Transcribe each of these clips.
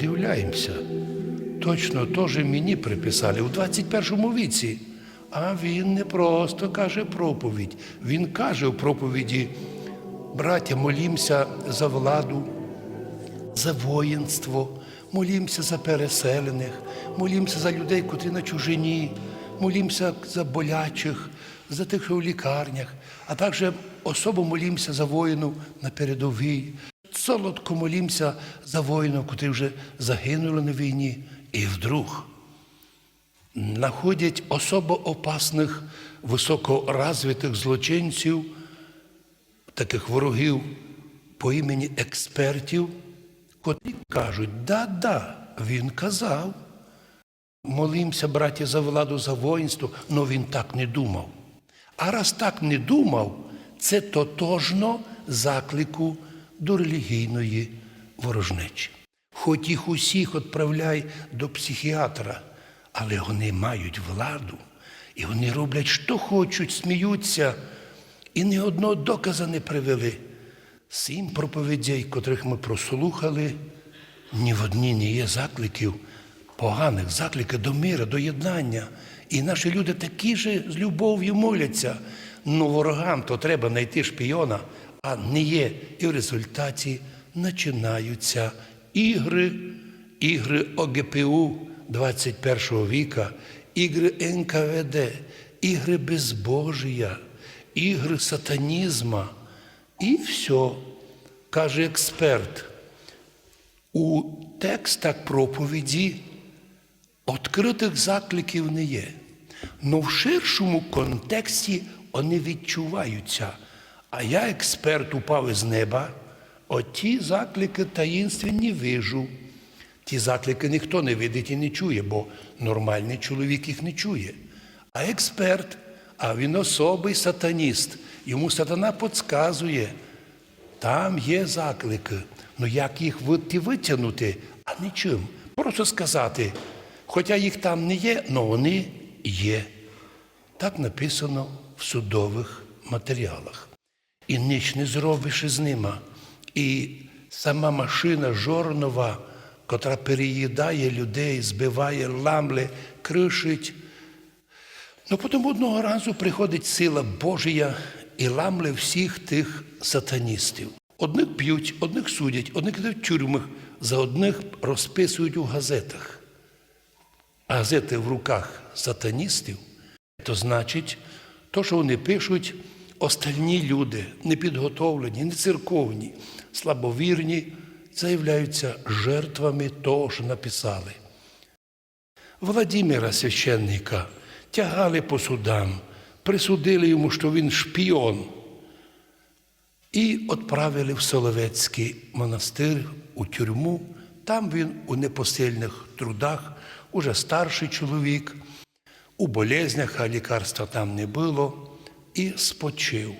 удивляємося. Точно теж мені приписали у 21 віці. А він не просто каже проповідь. Він каже в проповіді, браття, молімося за владу, за воїнство, молімося за переселених, молімося за людей, котрі на чужині, молімося за болячих, за тих, що в лікарнях, а також особо молімося за воїнів на передовій. Солодко молімося за воїнів, котрі вже загинули на війні. І вдруг знаходять особо опасних, високоразвитих злочинців, таких ворогів по імені експертів, котрі кажуть, да-да, він казав. Молімося, браті, за владу, за воїнство, але він так не думав. А раз так не думав, це тотожно заклику до релігійної ворожнечі. Хоч їх усіх відправляй до психіатра, але вони мають владу, і вони роблять, що хочуть, сміються, і ні одного доказа не привели. Сім проповідей, котрих ми прослухали, ні в одній не є закликів, поганих заклики до мира, до єднання. І наші люди такі ж з любов'ю моляться. Ну ворогам то треба знайти шпіона, а не є. І в результаті починаються ігри, ігри ОГПУ 21 віка, ігри НКВД, ігри безбожія, ігри сатанізма. І все, каже експерт. У текстах проповіді відкритих закликів не є. Но в ширшому контексті вони відчуваються. А я, експерт, упав із неба, оті заклики таїнственні вижу. Ті заклики ніхто не видить і не чує, бо нормальний чоловік їх не чує. А експерт, а він особий сатаніст. Йому сатана підказує, там є заклики. Ну як їх витягнути? А нічим. Просто сказати, хоча їх там не є, але вони є. Так написано в судових матеріалах. І ніч не зробиш із ними. І сама машина жорнова, котра переїдає людей, збиває ламли, кришить. Ну потім одного разу приходить сила Божія і ламле всіх тих сатаністів. Одних б'ють, одних судять, одних в тюрмах, за одних розписують у газетах. А газети в руках сатаністів, то значить, то, що вони пишуть, остальні люди, непідготовлені, не церковні, слабовірні, заявляються жертвами того, що написали. Владимира священника тягали по судам, присудили йому, що він шпіон, і відправили в Соловецький монастир у тюрму. Там він у непосильних трудах, уже старший чоловік, у болезнях, а лікарства там не було, і спочив.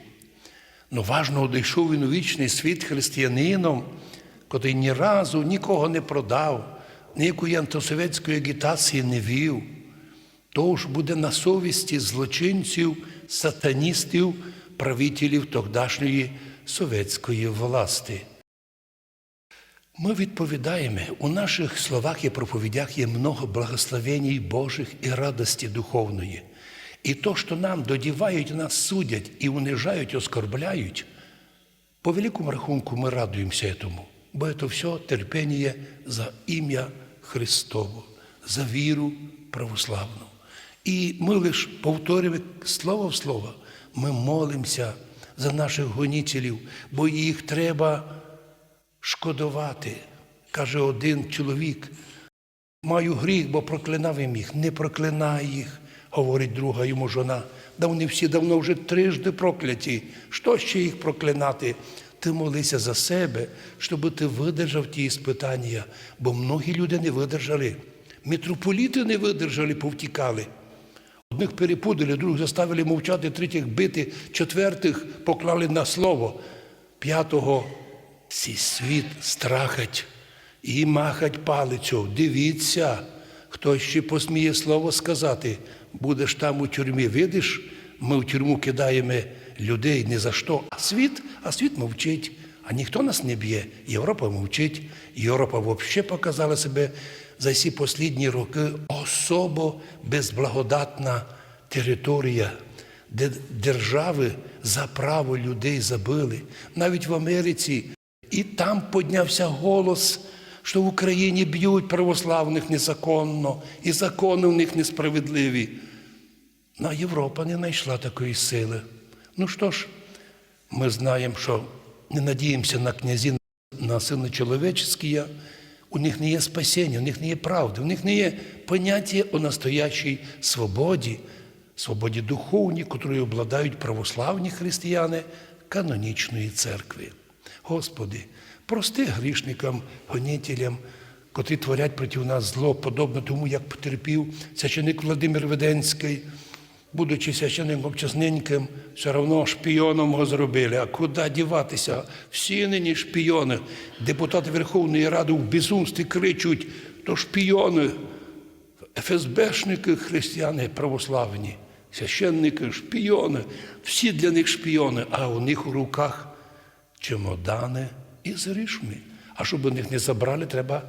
Ну, важно, одійшов він у вічний світ християнином, котрий ні разу нікого не продав, ніякої антисовєтської агітації не вів. Тож буде на совісті злочинців, сатаністів, правителів тогдашньої совєтської власти. Ми відповідаємо, у наших словах і проповідях є много благословень Божих і радості духовної. І то, що нам додівають, нас судять і унижають, оскорбляють, по великому рахунку ми радуємося этому, бо це все терпіння за ім'я Христово, за віру православну. І ми лише повторюємо слово в слово, ми молимося за наших гонітелів, бо їх треба шкодувати. Каже один чоловік, маю гріх, бо проклинав їм їх. Не проклинай їх, говорить друга йому жона. Да вони всі давно вже трижди прокляті. Що ще їх проклинати? Ти молися за себе, щоб ти видержав ті іспитання, бо многі люди не видержали. Митрополіти не видержали, повтікали. Одних перепудили, других заставили мовчати, третіх бити, четвертих поклали на слово. П'ятого цей світ страхать і махать палицю. Дивіться, хто ще посміє слово сказати, будеш там у тюрмі, видиш, ми в тюрму кидаємо людей не за що, а світ, а світ мовчить, А ніхто нас не б'є. Європа мовчить. Європа взагалі показала себе за ці останні роки особо безблагодатна територія, де держави за право людей забили. Навіть в Америці і там піднявся голос, що в Україні б'ють православних незаконно, і закони в них несправедливі. Ну, а Європа не знайшла такої сили. Ну що ж, ми знаємо, що не надіємося на князі, на сили чоловічські. У них не є спасіння, у них не є правди, у них не є поняття о настоящій свободі, свободі духовній, котрою обладають православні християни канонічної церкви. Господи, прости грішникам, гонітелям, котрі творять проти нас зло, подобно тому, як потерпів священик Владимир Веденський, будучи священником чесненьким, все одно шпіоном його зробили. А куди діватися? Всі нині шпіони. Депутати Верховної Ради в безумстві кричуть, то шпіони, ФСБшники, християни православні, священники, шпіони, всі для них шпіони, а у них у руках чемодани із грішми. А щоб у них не забрали, треба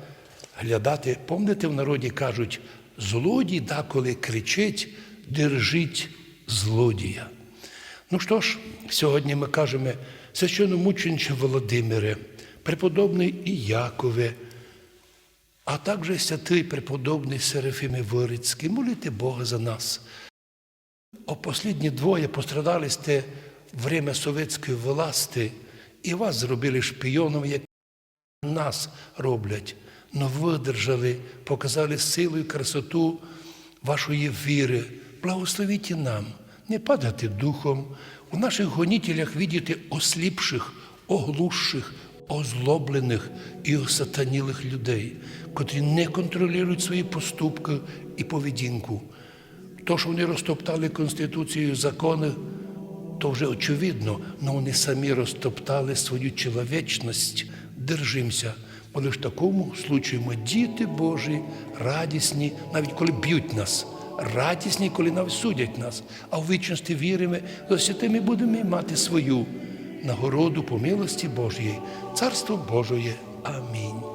глядати. Помните, в народі кажуть, злодій деколи кричить, держіть злодія. Ну що ж, сьогодні ми кажемо, священномучениче Володимире, преподобний Іякове, а також святий преподобний Серафіме Вирицький, молите Бога за нас. О послідні двоє пострадали сте время совєтської власти, і вас зробили шпіоном, як нас роблять, но видержали, показали силу і красоту вашої віри. Благословіть нам, не падати духом, у наших гонітелях видіти осліпших, оглушших, озлоблених і осатанілих людей, котрі не контролюють свої поступки і поведінку. То, що вони розтоптали Конституцію, закони, то вже очевидно, але вони самі розтоптали свою чоловічність. Держимося, бо лише в такому случаю ми діти Божі, радісні, навіть коли б'ють нас, радісні, коли навіть судять нас, а в вічності віримо, до святими будемо мати свою нагороду по милості Божої, Царство Божої. Амінь.